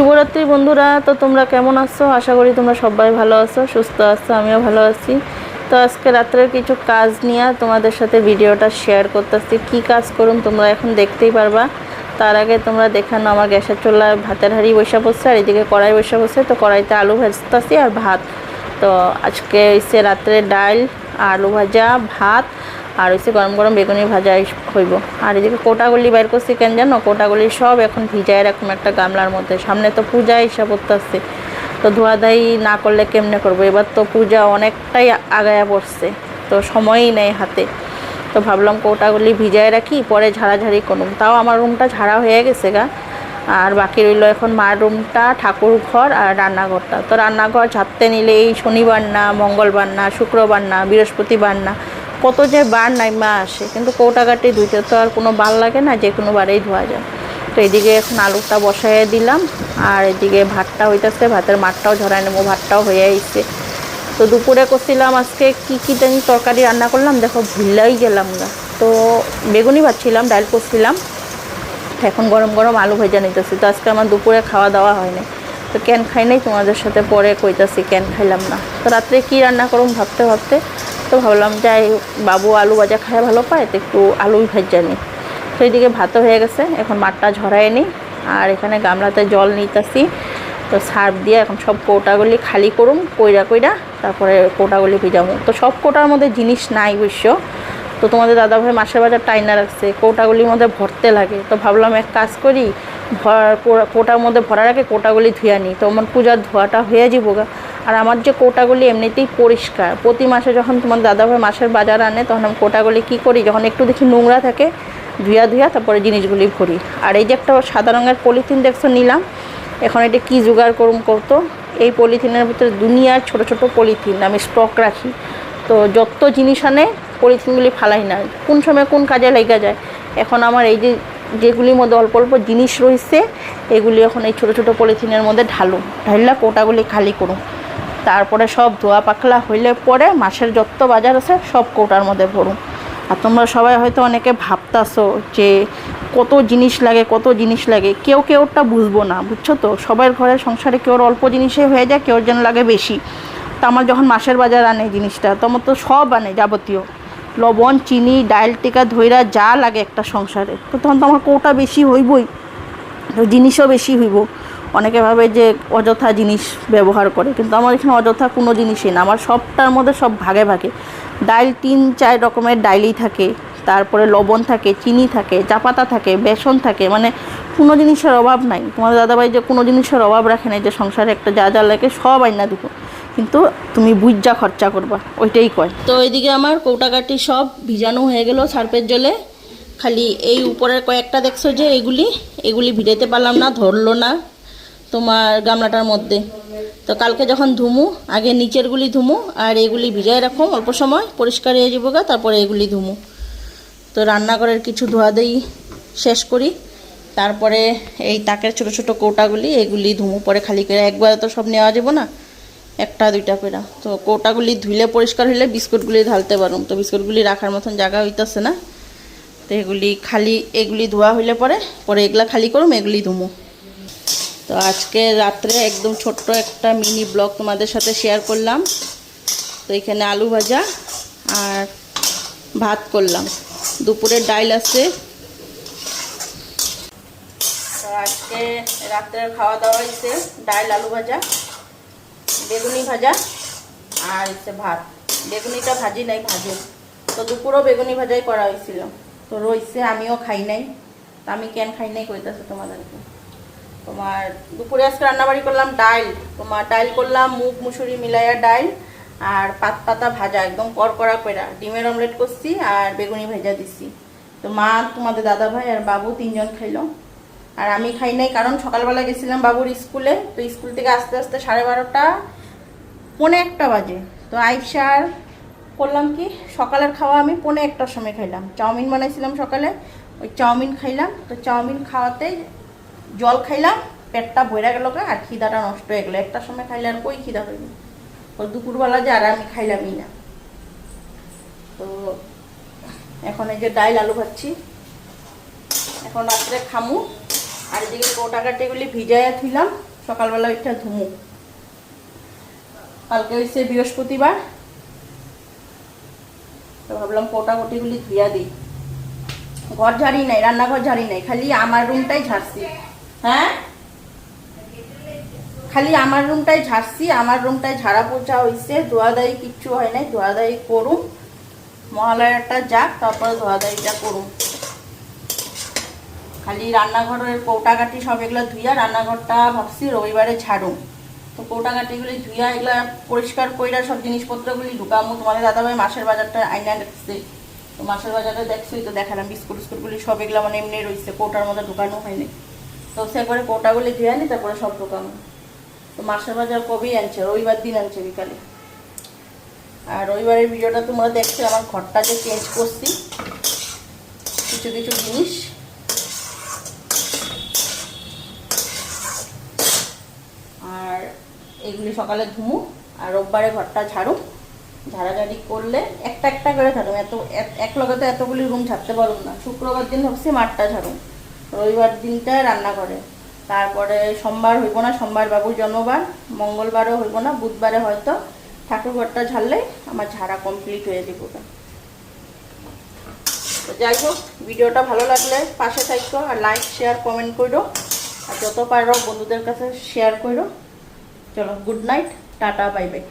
শুভরাত্রি বন্ধুরা। তো তোমরা কেমন আছো? আশা করি তোমরা সবাই ভালো আছো, সুস্থ আছো, আমিও ভালো আছি। তো আজকে রাত্রের কিছু কাজ নিয়ে তোমাদের সাথে ভিডিওটা শেয়ার করতেছি। কি কাজ করুন তোমরা এখন দেখতেই পারবা। তার আগে তোমরা দেখানো আমার গ্যাসের চুলায় ভাতের হাঁড়ি বসে পড়ছে, আর এদিকে কড়াই বসে পড়ছে। তো কড়াইতে আলু ভাজতেছি আর ভাত। তো আজকে হচ্ছে রাত্রে ডাল, আলু ভাজা, ভাত আর হচ্ছে গরম গরম বেগুনি ভাজা হইব। আর এদিকে কোটাগুলি বাইর করছি কেন জানো? কোটাগুলি সব এখন ভিজায় এরকম একটা গামলার মধ্যে। সামনে তো পূজা হিসাব করতেছে তো ধোয়াধাই না করলে কেমনে করব? এবার তো পূজা অনেকটাই আগায়া পড়ছে। তো সময়ই নেই হাতে। তো ভাবলাম কোটাগুলি ভিজায় রাখি, পরে ঝাড়াঝাড়ি করুম তাও আমার রুমটা ঝাড়া হয়ে গেছে গা। আর বাকি রইল এখন মার রুমটা, ঠাকুর ঘর আর রান্নাঘরটা। তো রান্নাঘর ঝাড়তে নিলে এই শনিবার না, মঙ্গলবার না, শুক্রবার না, বৃহস্পতিবার না। কত যে বার নাই মা আসে, কিন্তু কৌটাকাটি ধুইতে তো আর কোনো বার লাগে না, যে কোনো বারেই ধোয়া যায়। তো এদিকে এখন আলুটা বসাইয়ে দিলাম, আর এদিকে ভাতটা হইতেছে, ভাতের মাঠটাও ঝরাই নেব, ভাতটাও হয়ে আইছে। তো দুপুরে করছিলাম আজকে কী কী জানি তরকারি রান্না করলাম, দেখো ভুললাই গেলাম না তো বেগুনি ভাজছিলাম, ডাল করছিলাম এখন গরম গরম আলু ভেজা নিতেছি। তো আজকে আমার দুপুরে খাওয়া দাওয়া হয়নি। তো ক্যান খাই নাই, তোমাদের সাথে পরে কইতাছি, ক্যান খাইলাম না। তো রাত্রে কী রান্না করুম ভাবতে ভাবতে তো ভাবলাম যাই, বাবু আলু ভাজা খায় ভালো পায়, তো একটু আলুই ভেজা নিই সেই দিকে ভাতও হয়ে গেছে, এখন মাঠটা ঝরাই নিই আর এখানে গামলাতে জল নিতেছি। তো সার্ফ দিয়ে এখন সব কোটাগুলি খালি করুম, কইরা কইরা তারপরে কোটাগুলি ভিজাবো। তো সব কোটার মধ্যে জিনিস নাই অবশ্য। তো তোমাদের দাদাভাই মাসের বাজার টাইনা রাখছে, কোটাগুলির মধ্যে ভরতে লাগে। তো ভাবলাম এক কাজ করি, ভর কোটার মধ্যে ভরার আগে কোটাগুলি ধুয়ে নিই তো আমার পূজার ধোয়াটা হয়ে যাব গা। আর আমার যে কোটাগুলি এমনিতেই পরিষ্কার। প্রতি মাসে যখন তোমার দাদাভাই মাসের বাজার আনে, তখন আমি কোটাগুলি কী করি? যখন একটু দেখি নোংরা থাকে ধুয়া ধুয়া তারপরে জিনিসগুলি ভরি। আর এই যে একটা সাদা রঙের পলিথিন দেখছ নিলাম, এখন এটা কি জোগাড় করুম করতো এই পলিথিনের ভিতরে দুনিয়ার ছোট ছোট পলিথিন, আমি স্টক রাখি। তো যত জিনিস আনে, পলিথিনগুলি ফালাই না। কোন সময় কোন কাজে লেগে যায়। এখন আমার এই যে যেগুলির মধ্যে অল্প অল্প জিনিস রয়েছে, এগুলি এখন এই ছোটো ছোটো পলিথিনের মধ্যে ঢালু ঢাললা কোটাগুলি খালি করুন তারপরে সব ধোয়া পাখলা হইলে পরে মাসের যত বাজার আছে সব কৌটার মধ্যে ভরুন। আর তোমরা সবাই হয়তো অনেকে ভাবতাছো যে কত জিনিস লাগে, কত জিনিস লাগে। কেউ কেউটা বুঝব না, বুঝছ তো? সবার ঘরে সংসারে কেউর অল্প জিনিসে হয়ে যায় কেউর যেন লাগে বেশি। তো আমার যখন মাসের বাজার আনে জিনিসটা তোমার তো সব আনে যাবতীয়। লবণ, চিনি ডাল টিকা, ধইরা যা লাগে একটা সংসারে। তো তখন তো আমার কৌটা বেশি হইবই, জিনিসও বেশি হইব। অনেকে ভাবে যে অযথা জিনিস ব্যবহার করে, কিন্তু আমার এখানে অযথা কোনো জিনিসই না। আমার সবটার মধ্যে সব ভাগে ভাগে। ডাইল তিন, চার রকমের ডাইলই থাকে, তারপরে লবণ থাকে, চিনি থাকে, চাপাতা থাকে, বেসন থাকে মানে কোনো জিনিসের অভাব নাই। তোমাদের দাদাভাই যে কোনো জিনিসের অভাব রাখে না যে সংসারে একটা যা যা লাগে সব আইনা দিব। কিন্তু তুমি বুঝা খরচা করবা, ওইটাই কয়। তো এইদিকে আমার কৌটাকাটি সব ভিজানো হয়ে গেল সার্পের জলে। খালি এই উপরের কয়েকটা দেখছ যে এগুলি এগুলি ভিজাইতে পারলাম না, ধরলো না। তোমার গামলাটার মধ্যে। তো কালকে যখন ধুমু, আগে নিচেরগুলি ধুমু, আর এগুলি ভিজায় রাখুম অল্প সময়, পরিষ্কার হয়ে যাব গা, তারপরে এগুলি ধুমু। তো রান্নাঘরের কিছু ধোয়াধুয়ি শেষ করি। তারপরে এই তাকের ছোট ছোট কৌটাগুলি, এগুলি ধুমু, পরে খালি করে একবারে তো সব নেওয়া যাব না, একটা দুইটা করে। তো কৌটাগুলি ধুইলে পরিষ্কার হইলে বিস্কুটগুলি ঢালতে পারুম। তো বিস্কুটগুলি রাখার মতন জায়গা হইতেছে না। তো এগুলি খালি, এগুলি ধোয়া হইলে পরে পরে এগুলা খালি করুম, এগুলি ধুমু। তো আজকে রাত্রে একদম ছোট্ট একটা মিনি ব্লগ তোমাদের সাথে শেয়ার করলাম। তো এখানে আলু ভাজা আর ভাত করলাম। দুপুরে ডাইল আছে। তো আজকে রাত্রের খাওয়া দাওয়া হয়েছে, ডাইল, আলু ভাজা, বেগুনি ভাজা আর হচ্ছে ভাত। বেগুনিটা ভাজি নাই ভাজে তো দুপুরও বেগুনি ভাজাই করা হয়েছিল। তো রইছে আমিও খাই নাই। তো আমি কেন খাই নাই কইতাছে তোমাদেরকে। তোমার দুপুরে আজকে রান্নাবাড়ি করলাম ডাইল তোমার ডাইল করলাম, মুগ, মুসুরি মিলাইয়া ডাইল আর পাত পাতা ভাজা, একদম করকরা কইরা। ডিমের অমলেট করছি আর বেগুনি ভেজা দিছি। তো মা, তোমাদের দাদা ভাই আর বাবু তিনজন খাইলো। আর আমি খাই নাই কারণ সকালবেলা গেছিলাম বাবুর স্কুলে, তো স্কুল থেকে আস্তে আস্তে সাড়ে বারোটা, পৌনে একটা বাজে। তো আইসার করলাম কি, সকালের খাওয়া আমি পৌনে একটার সময় খাইলাম। চাউমিন বানাইছিলাম সকালে, ওই চাউমিন খাইলাম। তো চাউমিন খাওয়াতে জল খাইলাম, পেটটা ভরে গেল আর খিদাটা নষ্ট হয়ে গেলো। একটার সময় খাইলে আর কই খিদা হয়নি ওই দুপুরবেলা যে আর আমি খাইলামই না। তো এখন এই যে ডাইল আলু ভাজছি। এখন রাত্রে খামু। আর এদিকে কোটাকাটিগুলি ভিজাইয়া থুইলাম। সকালবেলা ওইটা ধুমু। কালকে হয়েছে বৃহস্পতিবার। তো ভাবলাম কোটাকুটিগুলি ধুইয়া দিই। ঘর ঝাড়ি নাই, রান্নাঘর ঝাড়ি নাই, খালি আমার রুমটাই ঝাড়ছি। হ্যাঁ? খালি আমার রুমটাই ঝাড়ছি, আমার রুমটাই ঝাড়া পোছা হয়েছে ধোয়াদাই কিচ্ছু হয় নাই ধোয়াদাই করুন মহালয়াটা যাক, তারপরে ধোয়াদাইটা করুম। খালি রান্নাঘরের কৌটাকাটি সব এগুলো ধুইয়া রান্নাঘরটা ভাবছি রবিবারে ছাড়ুম তো কৌটাকাটিগুলি ধুইয়া এগুলা পরিষ্কার কইরা সব জিনিসপত্রগুলি ঢুকামো। তোমাদের দাদাভাই মাসের বাজারটা আইনা রাখছে তো মাসের বাজারে দেখছোই তো দেখালাম বিস্কুট বিস্কুটগুলি সব এগুলো মানে এমনি রয়েছে কৌটার মধ্যে ঢুকানো হয়নি। তো সে করে কৌটাগুলি ধুয়ে আনি, তারপরে সব ঢুকানো। তো মাসের বাজার কবেই আনছে? রবিবার দিন আনছে বিকালে। আর রবিবারের ভিডিওটা তোমরা দেখছ, আমার ঘরটা যে চেঞ্জ করছি, কিছু কিছু জিনিস। আর এগুলি সকালে ধুমু, আর রোববারে ঘরটা ঝাড়ু। ঝাড়াঝাড়ি করলে একটা একটা করে ঝাড়ু। এত, এক- লগে তো এতগুলি রুম ঝাড়তে পারুম না। শুক্রবার দিন ভাবছি মাঠটা ঝাড়ু রবিবার দিনটা রান্না করে। তারপরে সোমবার হইব না সোমবার বাবুর জন্মবার, মঙ্গলবারও হইব না, বুধবারে হয়তো ঠাকুর ঘরটা ঝাড়লে আমার ঝাড়া কমপ্লিট হয়ে যাবে। যাই হোক, ভিডিওটা ভালো লাগলে পাশে থাকো আর লাইক শেয়ার কমেন্ট করো আর যত পারো বন্ধুদের কাছে শেয়ার করো চলো good night tata bye bye